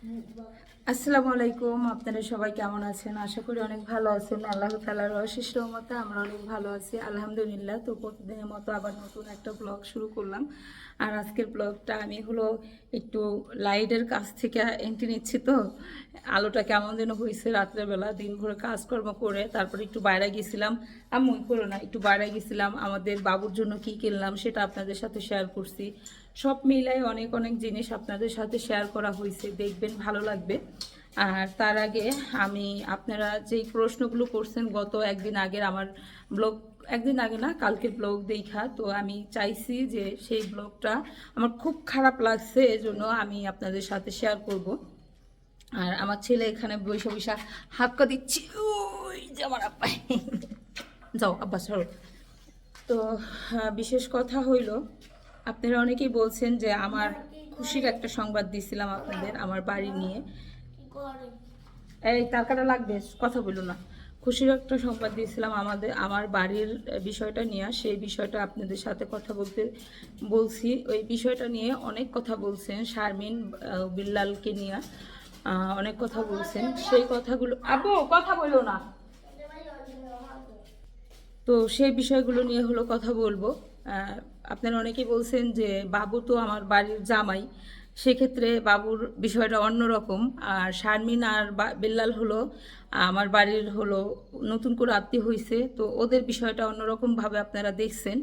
আসসালামু আলাইকুম, আপনারা সবাই কেমন আছেন? আশা করি অনেক ভালো আছেন। আল্লাহ তালার অশেষ রহমতে আমরা অনেক ভালো আছি। আলহামদুলিল্লাহ, তো প্রতিদিনের মতো আবার নতুন একটা ব্লগ শুরু করলাম। আর আজকের ব্লগটা আমি হলো একটু লাইটের কাছ থেকে এন্ট্রি নিচ্ছি তো। আলোটা কেমন যেন হয়েছে রাত্রেবেলা দিন ভরে কাজকর্ম করে তারপরে একটু বাইরে গেছিলাম। আমি করো না, একটু বাইরে গেছিলাম। আমাদের বাবুর জন্য কি কিনলাম সেটা আপনাদের সাথে শেয়ার করছি। সব মিলাই অনেক অনেক জিনিস আপনাদের সাথে শেয়ার করা হয়েছে। দেখবেন ভালো লাগবে। আর তার আগে আমি আপনারা যেই প্রশ্নগুলো করছেন, গত একদিন আগের আমার ব্লগ একদিন আগে না, কালকের ব্লগ দেখা, তো আমি চাইছি যে সেই ব্লগটা আমার খুব খারাপ লাগছে, এজন্য আমি আপনাদের সাথে শেয়ার করব। আর আমার ছেলে এখানে বৈশা বৈশা হাক্কা দিচ্ছি, ওই যে আমার আব্বাই যাও, আব্বা, সরো। তো বিশেষ কথা হইল আপনারা অনেকেই বলছেন যে আমার খুশির একটা সংবাদ দিছিলাম আপনাদের আমার বাড়ি নিয়ে। এই টাকাটা লাগবে কথা বলো না। খুশির একটা সংবাদ দিয়েছিলাম আমাদের আমার বাড়ির বিষয়টা নিয়ে সেই বিষয়টা আপনাদের সাথে কথা বলতে বলছি। ওই বিষয়টা নিয়ে অনেক কথা বলছেন শারমিন বিল্লালকে নিয়ে অনেক কথা বলছেন। সেই কথাগুলো আবু কথা বলো না। তো সেই বিষয়গুলো নিয়ে হলো কথা বলব। আপনারা অনেকেই বলছেন যে বাবু তো আমার বাড়ির জামাই। সেক্ষেত্রে বাবুর বিষয়টা অন্যরকম। আর শারমিন আর বেল্লাল হলো আমার বাড়ির হলো নতুন করে আত্মীয় হয়েছে তো ওদের বিষয়টা অন্যরকমভাবে আপনারা দেখছেন।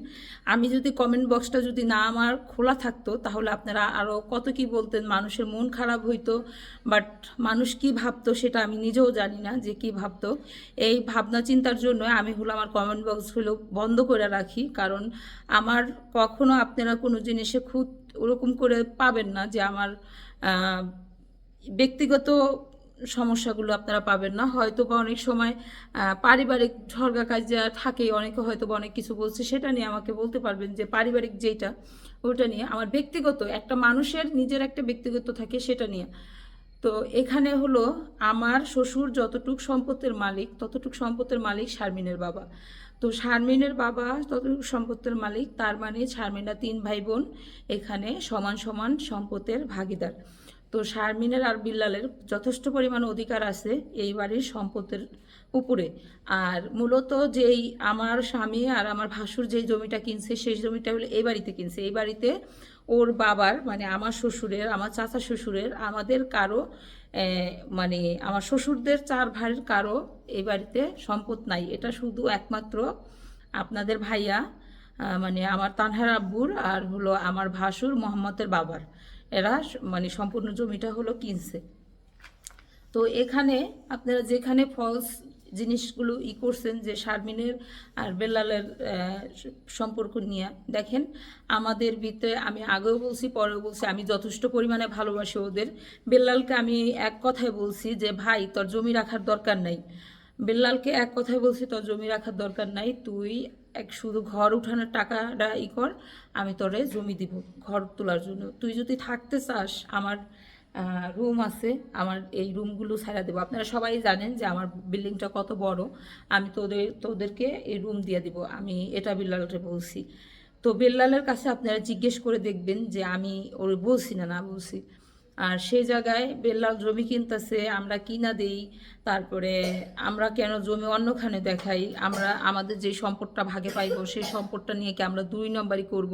আমি যদি কমেন্ট বক্সটা যদি না আমার খোলা থাকতো, তাহলে আপনারা আরও কত কি বলতেন, মানুষের মন খারাপ হইতো বাট মানুষ কি ভাবতো সেটা আমি নিজেও জানি না যে কি ভাবতো। এই ভাবনা চিন্তার জন্য আমি হলো আমার কমেন্ট বক্স হলো বন্ধ করে রাখি, কারণ আমার কখনো আপনারা কোনো জিনিসে খুব ওরকম করে পাবেন না যে আমার ব্যক্তিগত সমস্যাগুলো আপনারা পাবেন না। হয়তো বা অনেক সময় পারিবারিক ঝরগা কাজা থাকে অনেকে হয়তো বা অনেক কিছু বলছে, সেটা নিয়ে আমাকে বলতে পারবেন যে পারিবারিক যেটা ওটা নিয়ে। আমার ব্যক্তিগত, একটা মানুষের নিজের একটা ব্যক্তিগত থাকে সেটা নিয়ে। তো এখানে হলো আমার শ্বশুর যতটুক সম্পত্তির মালিক, ততটুক সম্পত্তির মালিক শারমিনের বাবা। তো শারমিনের বাবা ততটুক সম্পত্তির মালিক, তার মানে শারমিনা তিন ভাই বোন, এখানে সমান সমান সম্পত্তির ভাগিদার। তো শারমিনের আর বিল্লালের যথেষ্ট পরিমাণ অধিকার আছে এই বাড়ির সম্পদের উপরে। আর মূলত যেই আমার স্বামী আর আমার ভাসুর যেই জমিটা কিনছে, সেই জমিটা হলো এই বাড়িতে কিনছে। এই বাড়িতে ওর বাবার মানে আমার শ্বশুরের, আমার চাচা শ্বশুরের, আমাদের কারও মানে আমার শ্বশুরদের চার ভাইয়ের কারও এই বাড়িতে সম্পদ নাই। এটা শুধু একমাত্র আপনাদের ভাইয়া মানে আমার তানহার আব্বুর আর হলো আমার ভাসুর মোহাম্মদের বাবার। এরা মানে সম্পূর্ণ জমিটা হলো কিনছে। তো এখানে আপনারা যেখানে ফলস জিনিসগুলো ই করছেন, যে শারমিনের আর বেল্লালের সম্পর্ক নিয়ে, দেখেন আমাদের ভিতরে, আমি আগেও বলছি, পরেও বলছি, আমি যথেষ্ট পরিমাণে ভালোবাসি ওদের। বেল্লালকে আমি এক কথায় বলছি যে, ভাই, তোর জমি রাখার দরকার নাই। বেল্লালকে এক কথায় বলছি, তোর জমি রাখার দরকার নাই, তুই এক শুধু ঘর উঠানোর টাকাটা ই কর, আমি তোরে জমি দিব, ঘর তোলার জন্য। তুই যদি থাকতে চাস, আমার রুম আছে, আমার এই রুমগুলো ছাড়া দেবো। আপনারা সবাই জানেন যে আমার বিল্ডিংটা কত বড়, আমি তোদের, তোদেরকে এই রুম দিয়ে দিব। আমি এটা বিল্লালকে বলছি। তো বেল্লালের কাছে আপনারা জিজ্ঞেস করে দেখবেন যে আমি ওর বলছি না না বলছি। আর সেই জায়গায় বেল্লাল জমি কিনতেছে, আমরা কিনা দেই, তারপরে আমরা কেন জমি অন্যখানে দেখাই? আমরা আমাদের যে সম্পদটা ভাগে পাইবো, সেই সম্পদটা নিয়ে কি আমরা দুই নম্বরই করব?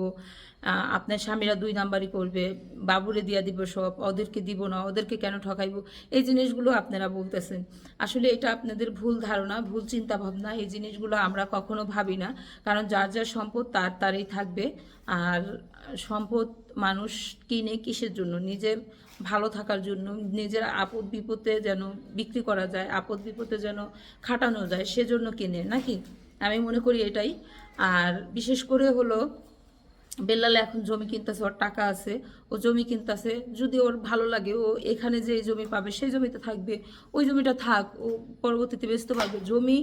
আপনার স্বামীরা দুই নাম্বারই করবে, বাবুরে দিয়া দিব সব, ওদেরকে দিব না, ওদেরকে কেন ঠকাইবো? এই জিনিসগুলো আপনারা বলতেছেন। আসলে এটা আপনাদের ভুল ধারণা, ভুল চিন্তা ভাবনা এই জিনিসগুলো আমরা কখনো ভাবি না। কারণ যার যার সম্পদ তার তারই থাকবে। আর সম্পদ মানুষ কিনে কিসের জন্য? নিজের ভালো থাকার জন্য, নিজের আপদ বিপদে যেন বিক্রি করা যায়, আপদ বিপদে যেন খাটানো যায়, সেজন্য কেনে, নাকি? আমি মনে করি এটাই। আর বিশেষ করে হলো, বেল্লালে এখন জমি কিনতেছে, ওর টাকা আছে, ও জমি কিনতেছে, যদি ওর ভালো লাগে, ও এখানে যে জমি পাবে, সেই জমিতে থাকবে, ওই জমিটা থাক, ও পরবর্তীতে বেচতে পারবে জমি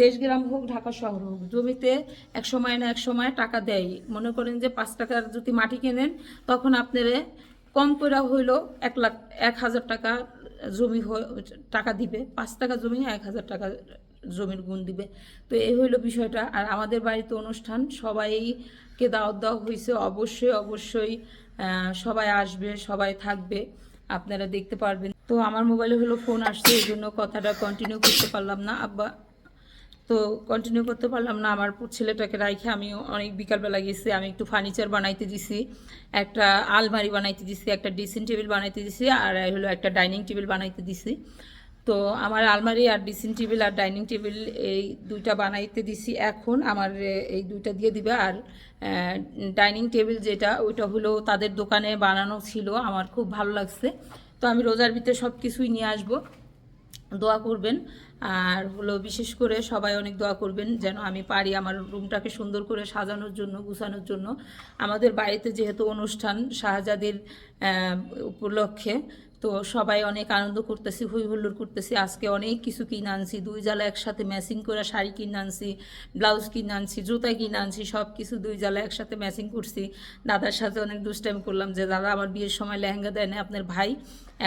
দেশ, গ্রাম হোক, ঢাকা শহর হোক, জমিতে এক সময় না এক সময় টাকা দেয়। মনে করেন যে পাঁচ টাকার যদি মাটি কেনেন, তখন আপনারা কম করে হইল এক লাখ, এক হাজার টাকা জমি টাকা দিবে। পাঁচ টাকা জমি, এক হাজার টাকা জমির গুণ দিবে। তো এই হইল বিষয়টা। আর আমাদের বাড়িতে অনুষ্ঠান, সবাইকে দাওয়াত দেওয়া হয়েছে অবশ্যই অবশ্যই সবাই আসবে, সবাই থাকবে। আপনারা দেখতে পারবেন। তো আমার মোবাইলে হলো ফোন আসছে, এই জন্য কথাটা কন্টিনিউ করতে পারলাম না। আব্বা তো কন্টিনিউ করতে পারলাম না। আমার ছেলেটাকে রাইখে আমি অনেক বিকালবেলা গেছি, আমি একটু ফার্নিচার বানাইতে দিছি, একটা আলমারি বানাইতে দিছি, একটা ড্রেসিং টেবিল বানাইতে দিছি, আর হলো একটা ডাইনিং টেবিল বানাইতে দিছি। তো আমার আলমারি আর ড্রেসিং টেবিল আর ডাইনিং টেবিল এই দুইটা বানাইতে দিছি। এখন আমার এই দুইটা দিয়ে দিবে। আর ডাইনিং টেবিল যেটা, ওইটা হলো তাদের দোকানে বানানো ছিল। আমার খুব ভালো লাগছে। তো আমি রোজার ভিতরে সব কিছুই নিয়ে আসব। দোয়া করবেন। আর হলো বিশেষ করে সবাই অনেক দোয়া করবেন যেন আমি পারি আমার রুমটাকে সুন্দর করে সাজানোর জন্য, গুছানোর জন্য। আমাদের বাড়িতে যেহেতু অনুষ্ঠান শাহজাদের উপলক্ষে তো সবাই অনেক আনন্দ করতেছি হই হুল্লোড় করতেছি। আজকে অনেক কিছু কিনে আনছি, দুই জালা একসাথে ম্যাচিং করে শাড়ি কিনে আনছি ব্লাউজ কিনে আনছি, জুতা কিনে আনছি সব কিছু দুই জালা একসাথে ম্যাচিং করছি। দাদার সাথে অনেক দুষ্টাইম করলাম যে, দাদা, আমার বিয়ের সময় লেহেঙ্গা দেয় না আপনার ভাই।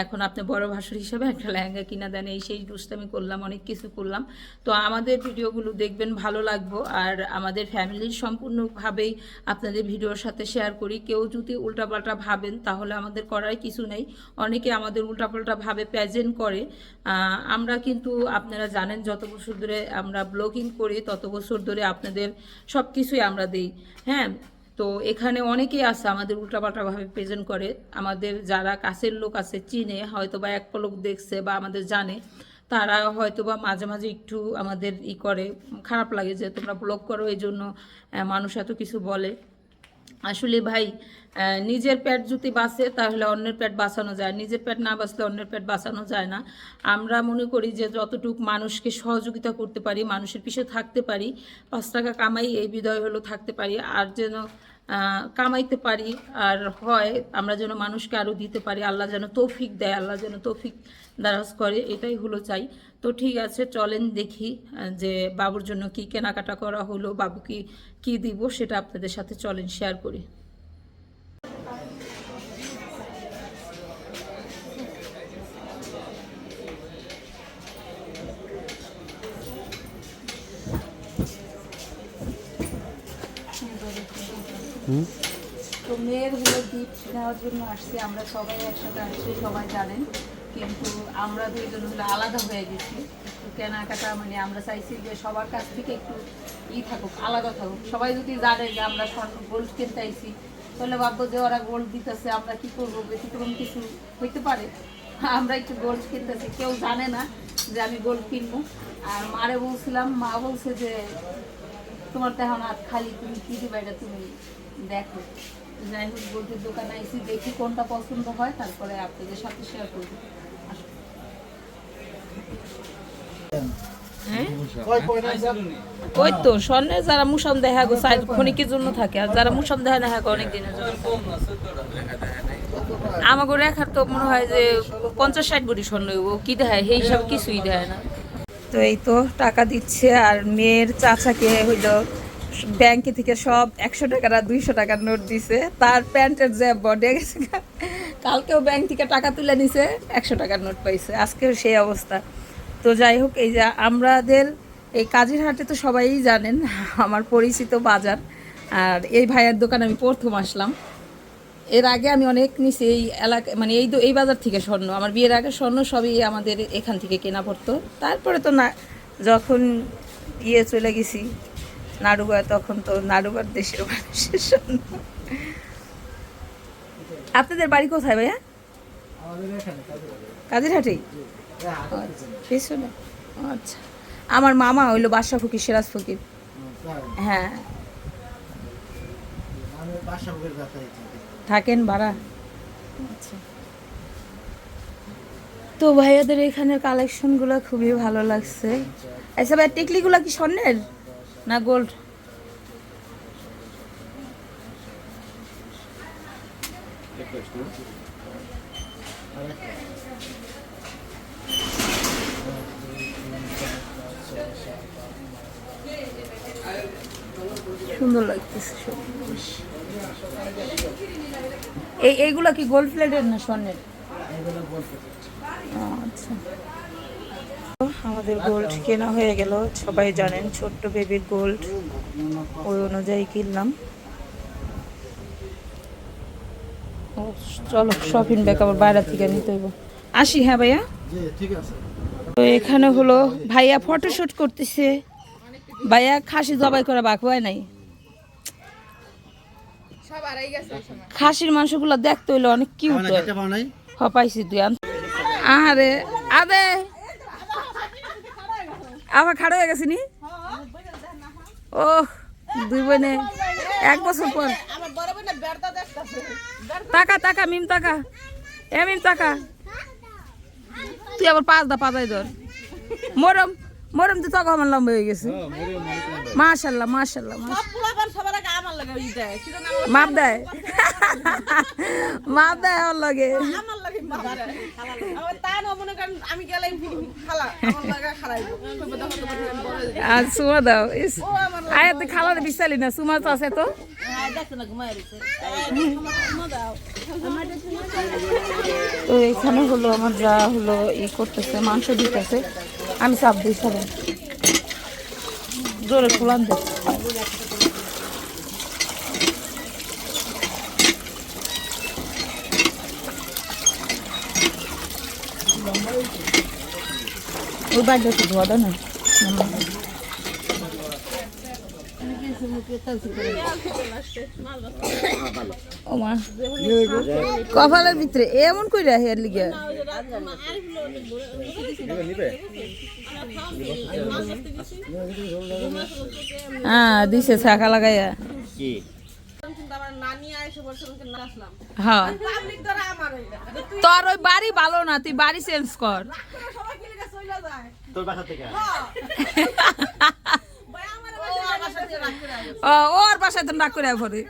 এখন আপনি বড় ভাসুর হিসেবে একটা লেহেঙ্গা কিনা দেন। এই সেই দুষ্টামি করলাম, অনেক কিছু করলাম। তো আমাদের ভিডিওগুলো দেখবেন, ভালো লাগবো। আর আমাদের ফ্যামিলির সম্পূর্ণভাবেই আপনাদের ভিডিওর সাথে শেয়ার করি। কেউ যদি উল্টাপাল্টা ভাবেন, তাহলে আমাদের করার কিছু নেই। অনেকে আমাদের উল্টাপাল্টা ভাবে প্রেজেন্ট করে। আমরা কিন্তু আপনারা জানেন যত বছর ধরে আমরা ব্লগিং করি, তত বছর ধরে আপনাদের সব কিছুই আমরা দিই। হ্যাঁ? তো এখানে অনেকেই আছে আমাদের উল্টাপাল্টাভাবে প্রেজেন্ট করে। আমাদের যারা কাছের লোক আছে, চিনে হয়তো বা এক পলক দেখছে বা আমাদের জানে, তারা হয়তো বা মাঝে মাঝে একটু আমাদের ই করে। খারাপ লাগে যে তোমরা ব্লগ করো এই জন্য মানুষ এত কিছু বলে। আসলে ভাই নিজের পেট যদি বাঁচে তাহলে অন্যের পেট বাঁচানো যায়। নিজের পেট না বাঁচলে অন্যের পেট বাঁচানো যায় না। আমরা মনে করি যে যতটুক মানুষকে সহযোগিতা করতে পারি, মানুষের পিছনে থাকতে পারি, পাঁচ টাকা কামাই এই বিদয় হলো থাকতে পারি। আর যেন কামাইতে পারি আর হয় আমরা যেন মানুষকে আরও দিতে পারি, আল্লাহ যেন তৌফিক দেয়, আল্লাহ যেন তৌফিক দারাজ করে, এটাই হলো চাই। তো ঠিক আছে, চলেন দেখি যে বাবুর জন্য কি কেনাকাটা করা হলো বাবু কি কি দিব সেটা আপনাদের সাথে চলেন শেয়ার করি তো মেয়ের হলো গিফট নেওয়ার জন্য আসছি, আমরা সবাই একসাথে আসছি, সবাই জানেন। কিন্তু আমরা দুইজন হলো আলাদা হয়ে গেছি। কেনাকাটা মানে আমরা চাইছি যে সবার কাছ থেকে একটু ই থাকুক, আলাদা থাকুক। সবাই যদি জানে যে আমরা স্বর্ণ গোল্ড কিনতে আইছি, তাহলে ভাববো যে ওরা গোল্ড দিতেছে, আমরা কি করব? ব্যতিক্রম কিছু হইতে পারে? আমরা একটু গোল্ড কিনতেছি, কেউ জানে না যে আমি গোল্ড কিনবো। আর মারে বলছিলাম, মা বলছে যে, তোমার তো এখন হাত খালি, তুমি কি দিবা এটা তুমি দেখো। যাই হোক গোল্ডের দোকানে এসে দেখি কোনটা পছন্দ হয় তারপরে আপনাদের সাথে শেয়ার করব। হ্যাঁ? ওই তো স্বর্ণের যারা মুসম দেখা গো সাইড ক্ষণিকের জন্য থাকে আর যারা মুসম দেখা দেখা অনেক দিনের জন্য আমাকে রেখার তো মনে হয় যে পঞ্চাশ ষাট বড়ি স্বর্ণ ও কি দেখায়? সেই সব কিছুই দেয় না। তো এই তো টাকা দিচ্ছে আর মেয়ের চাচাকে হইল ব্যাংকে থেকে সব একশো টাকার আর দুইশো টাকার নোট দিছে। তার প্যান্টের যে বডে গেছে কালকেও ব্যাংক থেকে টাকা তুলে নিছে, একশো টাকার নোট পাইছে। আজকেও সেই অবস্থা। তো যাই হোক, এই যে আমাদের এই কাজের হাটে তো সবাই জানেন, আমার পরিচিত বাজার। আর এই ভাইয়ের দোকানে আমি প্রথম আসলাম। এর আগে আমি অনেক নিছি এই এলাকা মানে এই এই বাজার থেকে স্বর্ণ। আমার বিয়ের আগে স্বর্ণ সবই আমাদের এখান থেকে কেনা পড়তো। তারপরে তো না, যখন ইয়ে চলে গেছি নাড়ুগা তখন তো নাড়ুগার দেশের মানুষের স্বর্ণ আপনাদের বাড়ি কোথায় ভাইয়া? আমাদের এখানে কাজে কাজের হাটেই আচ্ছা আমার মামা হইল বাদশা ফকির সিরাজ ফকির। হ্যাঁ। থাকেন ভাড়া আচ্ছা। তো ভাইয়াদের এখানের কালেকশনগুলো খুবই ভালো লাগছে। আচ্ছা। ভাই টিকলিগুলো কি স্বর্ণের? না গোল্ড? সুন্দর লাগতেছে এই এইগুলা কি গোল্ড প্লেটের না স্বর্ণের? আচ্ছা। আমাদের গোল্ড কেনা হয়ে গেল। সবাই জানেন ছোট্ট বেবির গোল্ড ওই অনুযায়ী কিনলাম। চলো শপিং ব্যাগ আবার বাইরে থেকে নিতে হইব। আসি হ্যাঁ ভাইয়া? জি ঠিক আছে তো এখানে হলো ভাইয়া ফটোশুট করতেছে। ভাইয়া খাসি জবাই করে বাক হয় নাই। খাসির মাংসগুলো দেখতে হইল অনেক কিউট হয়। পাইছি তুই আরে আদে! আবার খাড়া হয়ে গেছে নি? ও দুই বোনে। এক বছর পর। টাকা টাকা মিম টাকা এ মিম টাকা তুই আবার পাঁচ দা পাঁচাই ধর। মরম। মরম তুই তখন আমার লম্বা হয়ে গেছে। মাশাল্লাহ মাশাল্লাহ মাশাল্লাহ। মাপ দেয়? মাপ দেয় আমার লগে। আমি গেলাম খালা আমার লাগা খারাইব আর সুমা দাও আয় তুই খালা বিচালি না সুমা তো আছে তো। তো এখানে হলো আমার যা হলো ই করতেছে মাংস দিতেছে। আমি সব দিই সব জোরে খোলান দে। ওই বাড়িতে ধোয়া না। কপালের ভিতরে এমন কইরা হেয়ার লিগে? হ্যাঁ দিছে শাখা লাগাইয়া। হ্যাঁ। তোর ওই বাড়ি ভালো না তুই বাড়ি চেঞ্জ কর। তোর বাসা থেকে ভাই আমার বাসা দিয়ে রাখ করে আইবো ও ওর বাসায় তো ডাক করে পরে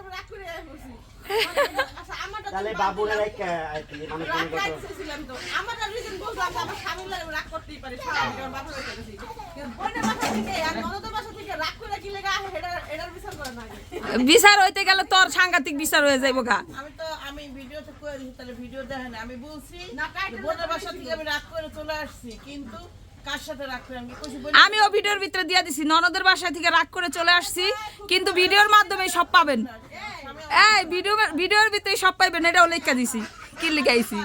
তাহলে বাবুরা মানে রাগ তো। আমারটা রিজন বললাম আমার স্বামী লাগে রাগ করতেই পারে স্বামী আমার বাপের বাসা গেছি। কিন্তু বাসা থেকে আর বাসা থেকে রাগ করে কি লেগে এটা এটার বিচার করে না বিচার হইতে গেলে তোর সাংঘাতিক বিচার হয়ে যাইব গা। আমি তো আমি ভিডিওতে কয়ে তাহলে ভিডিও দেখেন আমি বলছি যে বোনের বাসা থেকে আমি রাগ করে চলে আসছি কিন্তু রাগ আমি আমিও ভিডিওর ভিতরে দিয়ে দিছি ননদের বাসা থেকে রাগ করে চলে আসছি কিন্তু ভিডিওর মাধ্যমে সব পাবেন। এই ভিডিও ভিডিওর ভিতরে সব পাইবেন এটাও লেখা দিছি কি লিখাইছি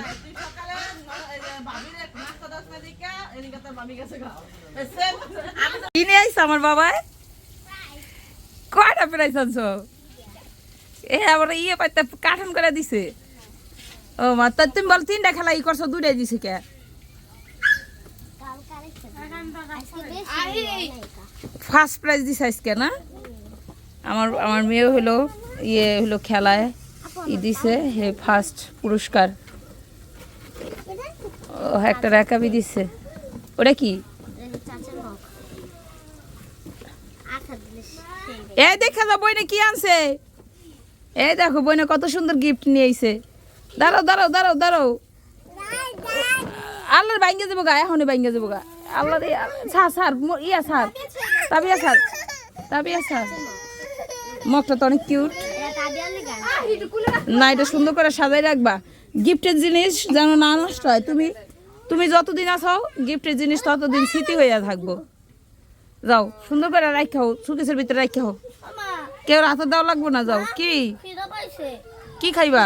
কিনে আইস আমার বাবাই কয়টা প্রাইস আনছো? এ আবার ইয়ে পাইতে কাঠন করে দিছে। ও মা তা তুমি বল তিনটা খেলা ই করছ দুইটাই দিছে কে? ফার্স্ট প্রাইজ দিছে আজকে, না? আমার আমার মেয়ে হলো ইয়ে হলো খেলায় ই দিছে, হে ফার্স্ট পুরস্কার। ও একটা রেকাবি দিছে। ওটা কি? এই দেখা যা বইনে কি আনছে? এই দেখো, বইনে কত সুন্দর গিফট নিয়ে আইছে। দাঁড়াও দাঁড়াও দাঁড়াও দাঁড়াও। আল্লাহর বাইঙ্গে যাব গা, এখনই বাইঙ্গে যাব গা। ছাড় ছাড় ম- ইয়া ছাড় তাবিয়া ছাড় তাবিয়া ছাড় মগটা তো অনেক কিউট। না, এটা সুন্দর করে সাজাই রাখবা। গিফটের জিনিস যেন না নষ্ট হয়। তুমি তুমি যতদিন আছো, গিফটের জিনিস ততদিন স্মৃতি হইয়া থাকব। যাও, সুন্দর করে রাখাও সুকেশের ভিতরে রাখাও কেউ হাতে দেওয়া লাগবো না, যাও। কি? কি খাইবা?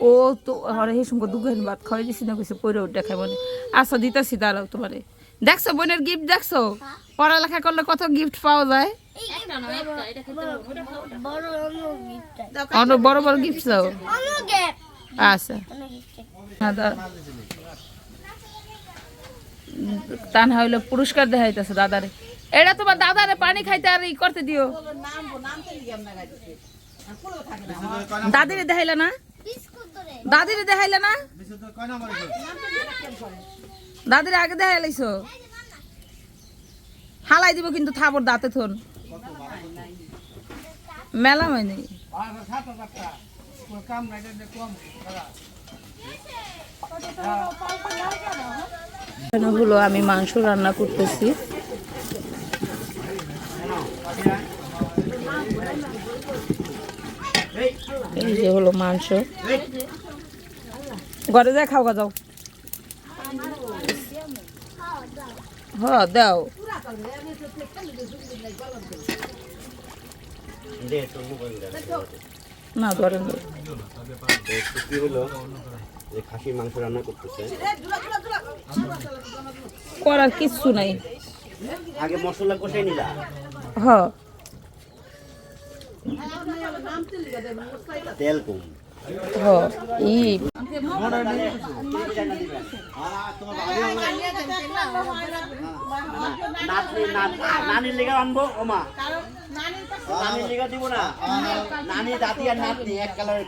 ও তো আরে হে সঙ্গে দুগান ভাত খাওয়াই দিছি না, কইছে পরে ওটা খাইব আচ্ছা দিতাছি, দাঁড়াও তোমারে। দেখছ বোনের গিফট দেখছ পড়ালেখা করলে কত গিফট পাওয়া যায় অনেক বড় বড় গিফট দাও আচ্ছা হ্যাঁ দাও তা না হইলে পুরস্কার দেখাইতেছে দাদারে এটা তোমার দাদারে পানি খাইতে আর ই করতে দিও দাদিরে দেখাইলে না দাদিরে দেখাইলে না দাদিরে আগে দেখাই লাইছো? হালাই দিব কিন্তু থাবর দাঁতে থন। মেলা হয়নি হলো আমি মাংস রান্না করতেছি। এই যে হলো মাংস। ঘরে যা খাওয়া যাও। হ দাও। দে তো না ধরেন কি হলো যে খাসির মাংস রান্না করতেছে। করার কিচ্ছু নাই। আগে মশলা কষাই নিলা। হ তেল কম। হ ই। নানির লেগে আনব ওমা নানির লেগে দিব না। নানি দাদি আর নাতনি এক কালারের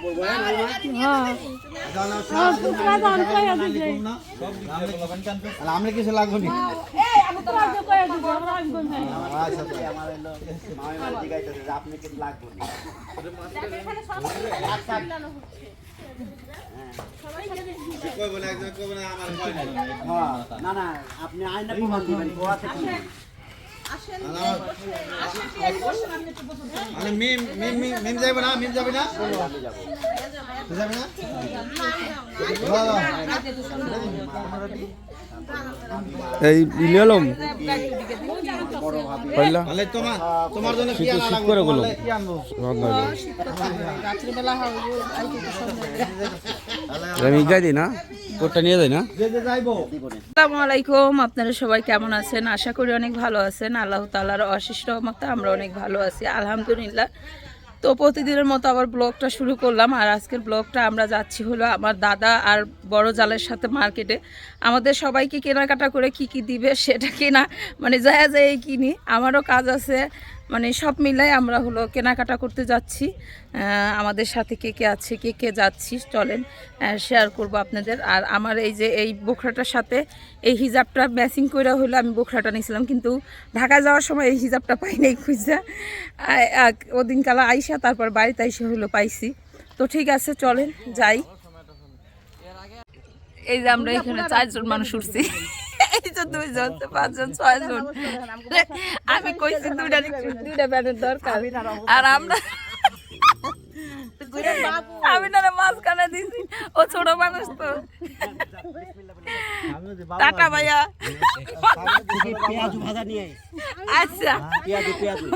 হ্যাঁ আমরা কিছু লাগবো নি? আমার হলো মামি মানে জিজ্ঞাসা যে আপনি কিছু লাগবে না? না না আপনি আইনা প্রমাণ দিবেন মানে মিম যাবে মিম যাবে না এই ইলিয়ালম পয়লা তোমার তোমার জন্য কি আনা লাগবে। করে গুলো। তোমার কি আমি গাই দিই না? কোটটা নিয়ে যাই না? যে যে যাইবো। আসসালামু আলাইকুম আপনারা সবাই কেমন আছেন? আশা করি অনেক ভালো আছেন। আল্লাহ তালার অশেষ রহমতে আমরা অনেক ভালো আছি। আলহামদুলিল্লাহ। তো প্রতিদিনের মতো আবার ব্লগটা শুরু করলাম। আর আজকের ব্লগটা আমরা যাচ্ছি হলো আমার দাদা আর বড় জালের সাথে মার্কেটে। আমাদের সবাইকে কেনাকাটা করে কি কি দিবে সেটা কেনা মানে যায় যায় কিনি। আমারও কাজ আছে। মানে সব মিলাই আমরা হলো কেনাকাটা করতে যাচ্ছি। আমাদের সাথে কে কে আছে, কে কে যাচ্ছি, চলেন শেয়ার করব আপনাদের। আর আমার এই যে এই বোখরাটার সাথে এই হিজাবটা ম্যাচিং করে হলো আমি বোখরাটা নিয়েছিলাম কিন্তু ঢাকায় যাওয়ার সময় এই হিজাবটা পাই নাই খুঁজা। ওদিন কালা আইসা তারপর বাড়িতে আইসা হলো পাইছি। তো ঠিক আছে, চলেন, যাই। এই যে আমরা এখানে চারজন মানুষ উঠছি। দুইজন পাঁচজন ছয়জন। আমি কইছি দুইটা দুইটা ব্যানের দরকার। আর আমরা আমি না মাঝখানে দিছি। ও ছোট মানুষ তো। টাটা ভাইয়া। পেঁয়াজ ভাজা নিয়ে আচ্ছা। পেঁয়াজু পেঁয়াজু।